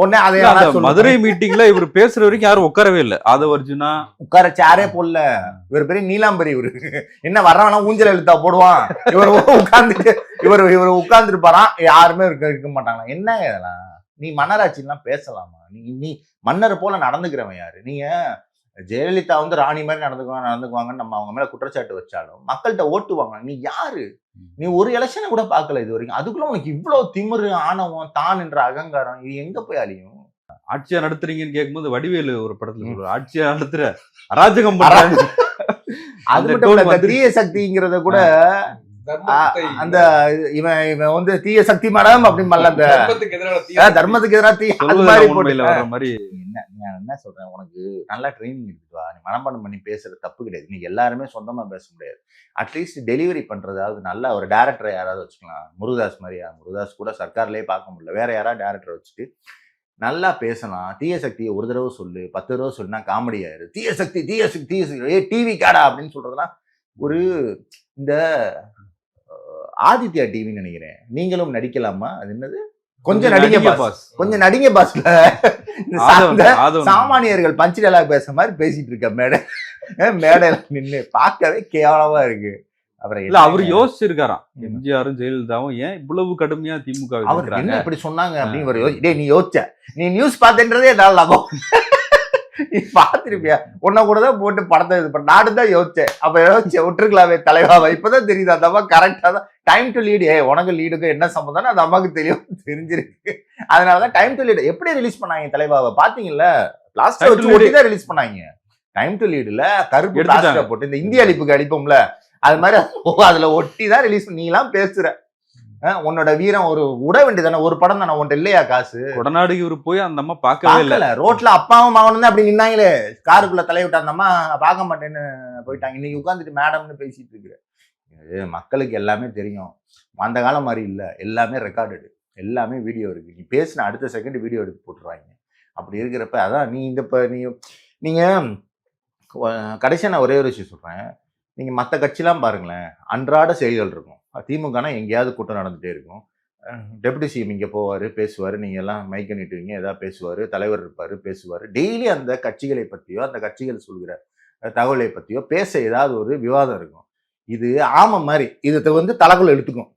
உடனே அதை. மதுரை மீட்டிங்ல இவர் பேசுற வரைக்கும் யாரும் உட்காரவே இல்ல. ஆதவ அர்ஜுனா உட்கார சேரே போடல. இவர் பெரிய நீலாம்பரி இவரு. என்ன வர்றவனா ஊஞ்சல் எழுத்தா போடுவான். இவர் உட்கார்ந்துட்டு இவர் இவர் உட்கார்ந்துருப்பாராம் யாருமே இருக்க இருக்க மாட்டாங்களா? என்ன இதெல்லாம்? நீ மன்னராட்சிலாம் பேசலாமா? நீ நீ மன்னரை போல நடந்துக்கிறவன் யாரு? நீங்க ஜெயலலிதா வந்து ராணி மாதிரி நடந்துக்குவாங்க நடந்துக்குவாங்கன்னு நம்ம அவங்க மேல குற்றச்சாட்டு வச்சாலும் மக்கள்கிட்ட ஓட்டுவாங்க நீ யாரு? நீ ஒரு எலெக்ஷனை கூட பார்க்கல இது வரைக்கும். அதுக்குள்ள உனக்கு இவ்வளவு திமிரு ஆணவம் தான் என்ற அகங்காரம் இது எங்க போய் அழியும்? ஆட்சியா நடத்துறீங்கன்னு கேட்கும்போது வடிவேலு ஒரு படத்துல சொல்லுவாரு ஆட்சியா நடத்துற அராஜகம் பண்றாங்க அது அந்த மட்டும். தீய சக்திங்கிறத கூட அந்த இவன் இவன் வந்து தீய சக்தி மேடம் அப்படின்னு அந்த தர்மத்துக்கு எதிரான தீய அஹ் தர்மத்துக்கு எதிராக தீ அது மாதிரி நான் என்ன சொல்றேன் உனக்கு நல்லா ட்ரைனிங் எடுத்துட்டு வா. நீ மனப்பாடம் பண்ணி பேசுறது தப்பு கிடையாது. நீ எல்லாருமே சொந்தமா பேச முடியாது. அட்லீஸ்ட் டெலிவரி பண்றதாவது நல்ல ஒரு டேரக்டரை யாராவது வச்சுக்கலாம். முருகதாஸ் மாதிரியா? முருகதாஸ் கூட சர்க்கார்லயே பார்க்க முடியல. வேற யாராவது டேரக்டர் வச்சுட்டு நல்லா பேசலாம். தீய சக்தியை ஒரு தடவை சொல்லு பத்து தடவை சொல்லுனா காமெடி ஆயிரு. தீய சக்தி தீய சக்தி தீய சக்தி. ஏ டிவி காடா அப்படின்னு சொல்றதெல்லாம் ஒரு இந்த ஆதித்யா டிவின்னு நினைக்கிறேன். நீங்களும் நடிக்கலாமா? அது என்னது? கொஞ்சம் நடிங்க பாஸ் கொஞ்சம் நடிங்க பாஸ்ல சாமானியர்கள் பஞ்சு டயலாக் பேசுற மாதிரி பேசிட்டு இருக்க மேடை. மேடையில நின்னு பார்க்கவே கேவலமா இருக்கு. அப்புறம் இல்ல அவரு? யோசிச்சிருக்காராம். எம்ஜிஆரும் ஜெயலலிதாவும் ஏன் இவ்வளவு கடுமையா திமுக அவர்? என்ன இப்படி சொன்னாங்க அப்படின்னு நீ யோசிச்ச. நீ நியூஸ் பார்த்தேன்றதே என்னால லாபம் நீ பார்த்திருப்பியா? உன்னை கூட தான் போட்டு படத்தை இது பண்ண நாடு தான் யோசிச்சேன். அப்ப யோசிச்சேன் விட்டுருக்கலாமே தலைவாவா? இப்பதான் தெரியுது அந்த அம்மா கரெக்டா தான் டைம் டு லீடு ஏ உனக்கு லீடுக்கு என்ன சம்மந்தம்னு அந்த அம்மாவுக்கு தெரியும் தெரிஞ்சிருக்கு. அதனாலதான் டைம் டு லீடு எப்படி ரிலீஸ் பண்ணாங்க தலைவாவை? Time to வச்சு. ஒட்டி தான் ரிலீஸ் பண்ணாங்க. டைம் டு லீடுல கருப்பு போட்டு இந்த இந்திய அழிப்புக்கு அடிப்போம்ல. அது மாதிரி அதுல ஒட்டி தான் ரிலீஸ் நீ எல்லாம் பேசுற. உன்னோட வீரம் ஒரு விட வேண்டியதானே? ஒரு படம் தானே உன்ட்ட இல்லையா காசு? கொடநாடுக்கு இவரு போய் அந்த அம்மா பார்க்கவே இல்ல. ரோட்ல அப்பாவும் மகனும் தான் அப்படி நின்னாங்களே. காருக்குள்ள தலைய விட்டு அந்த அம்மா பார்க்க மாட்டேன்னு போயிட்டாங்க. இன்னைக்கு உட்காந்துட்டு மேடம்னு பேசிட்டு இருக்கிற. இது மக்களுக்கு எல்லாமே தெரியும். அந்த காலம் மாதிரி இல்ல. எல்லாமே ரெக்கார்டடு எல்லாமே வீடியோ இருக்கு. நீ பேசின அடுத்த செகண்ட் வீடியோ எடுத்து போட்டுருவாங்க. அப்படி இருக்கிறப்ப அதான் நீ இந்த இப்போ நீ நீங்க கடைசியாக நான் ஒரே ஒரு விஷயம் சொல்றேன். நீங்கள் மற்ற கட்சிலாம் பாருங்களேன் அன்றாட செய்திகள் இருக்கும். திமுகனா எங்கேயாவது கூட்டம் நடந்துகிட்டே இருக்கும். டெபுட்டி சிஎம் இங்கே போவார் பேசுவார் நீங்கள் எல்லாம் மைக்க நீட்டுவீங்க எதாவது பேசுவார் தலைவர் இருப்பார் பேசுவார். டெய்லி அந்த கட்சிகளை பற்றியோ அந்த கட்சிகள் சொல்கிற தகவலை பற்றியோ பேச ஏதாவது ஒரு விவாதம் இருக்கும். இது ஆமை மாதிரி இதை வந்து தலைக்குள்ள எடுத்துக்கும்